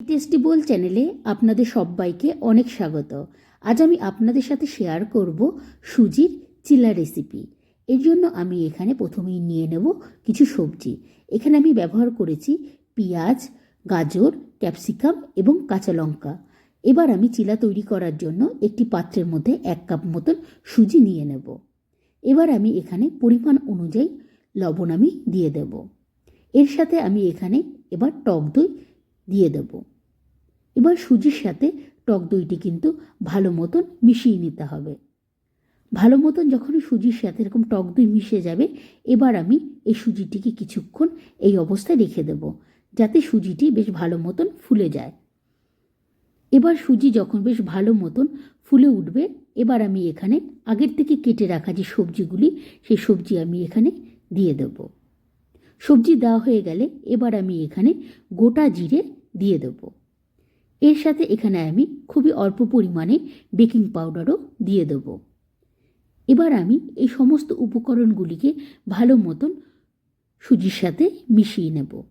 Tasty বোল চ্যানেলে আপনাদের সবাইকে অনেক স্বাগত। আজ আমি আপনাদের সাথে শেয়ার করব সুজির চিলা রেসিপি। এর জন্য আমি এখানে প্রথমেই নিয়ে নেব কিছু সবজি। এখানে আমি ব্যবহার করেছি পেঁয়াজ, গাজর, ক্যাপসিকাম এবং কাঁচা লঙ্কা। এবার আমি চিলা তৈরি করার জন্য একটি পাত্রের মধ্যে এক কাপ মতন সুজি নিয়ে নেব। এবার আমি এখানে পরিমাণ অনুযায়ী লবণ আমি দিয়ে দেব। এর সাথে আমি এখানে এবার টক দই দিয়ে দেব। এবার সুজির সাথে টক দইটি কিন্তু ভালো মতন মিশিয়ে নিতে হবে। ভালো মতন যখন সুজির সাথে এরকম টক দই মিশে যাবে, এবার আমি এই সুজিটিকে কিছুক্ষণ এই অবস্থায় রেখে দেব, যাতে সুজিটি বেশ ভালো মতন ফুলে যায়। এবার সুজি যখন বেশ ভালো মতন ফুলে উঠবে, এবার আমি এখানে আগের থেকে কেটে রাখা যে সবজিগুলি, সেই সবজি আমি এখানে দিয়ে দেব। সবজি দেওয়া হয়ে গেলে এবার আমি এখানে গোটা জিরে দিয়ে দেব। এর সাথে এখানে আমি খুবই অল্প পরিমাণে বেকিং পাউডারও দিয়ে দেব। এবার আমি এই সমস্ত উপকরণগুলিকে ভালো মতন সুজির সাথে মিশিয়ে নেব।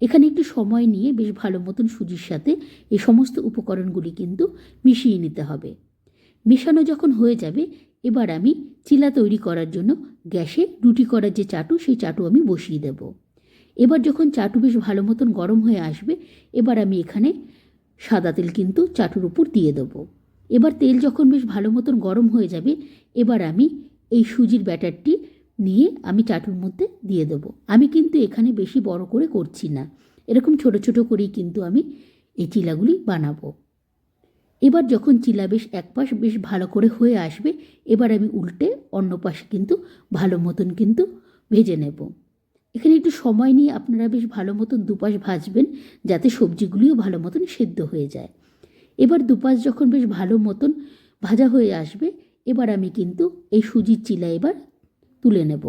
এখানে একটু সময় নিয়ে বেশ ভালো মতন সুজির সাথে এই সমস্ত উপকরণগুলি কিন্তু মিশিয়ে নিতে হবে। মেশানো যখন হয়ে যাবে, এবার আমি চিলা তৈরি করার জন্য গ্যাসে রুটি করার যে চাটু, সেই চাটু আমি বসিয়ে দেব। এবার যখন চাটু বেশ ভালো মতন গরম হয়ে আসবে, এবার আমি এখানে সাদা তেল কিন্তু চাটুর উপর দিয়ে দেবো। এবার তেল যখন বেশ ভালো মতন গরম হয়ে যাবে, এবার আমি এই সুজির ব্যাটারটি নিয়ে আমি চাটুর মধ্যে দিয়ে দেবো। আমি কিন্তু এখানে বেশি বড় করে করছি না। এরকম ছোট ছোট করেই কিন্তু আমি এই চিলাগুলি বানাবো। এবার যখন চিলা বেশ এক পাশ বেশ ভালো করে হয়ে আসবে, এবার আমি উল্টে অন্য পাশে কিন্তু ভালো মতন কিন্তু ভেজে নেব। এখানে একটু সময় নিয়ে আপনারা বেশ ভালো মতন দুপাশ ভাজবেন, যাতে সবজিগুলিও ভালো মতন সেদ্ধ হয়ে যায়। এবার দুপাশ যখন বেশ ভালো মতন ভাজা হয়ে আসবে, এবার আমি কিন্তু এই সুজির চিলা এবার তুলে নেব।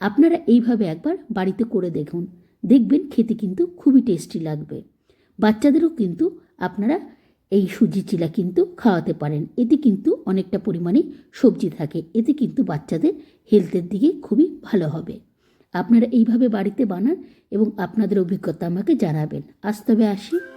আপনারা এইভাবে একবার বাড়িতে করে দেখুন। দেখবেন খেতে কিন্তু খুবই টেস্টি লাগবে। বাচ্চাদেরও কিন্তু আপনারা এই সুজি চিলা কিন্তু খাওয়াতে পারেন। এতে কিন্তু অনেকটা পরিমাণে সবজি থাকে। এতে কিন্তু বাচ্চাদের হেলথের দিকে খুবই ভালো হবে। আপনারা এইভাবে বাড়িতে বানান এবং আপনাদের অভিজ্ঞতা আমাকে জানাবেন। আজ তবে আসি।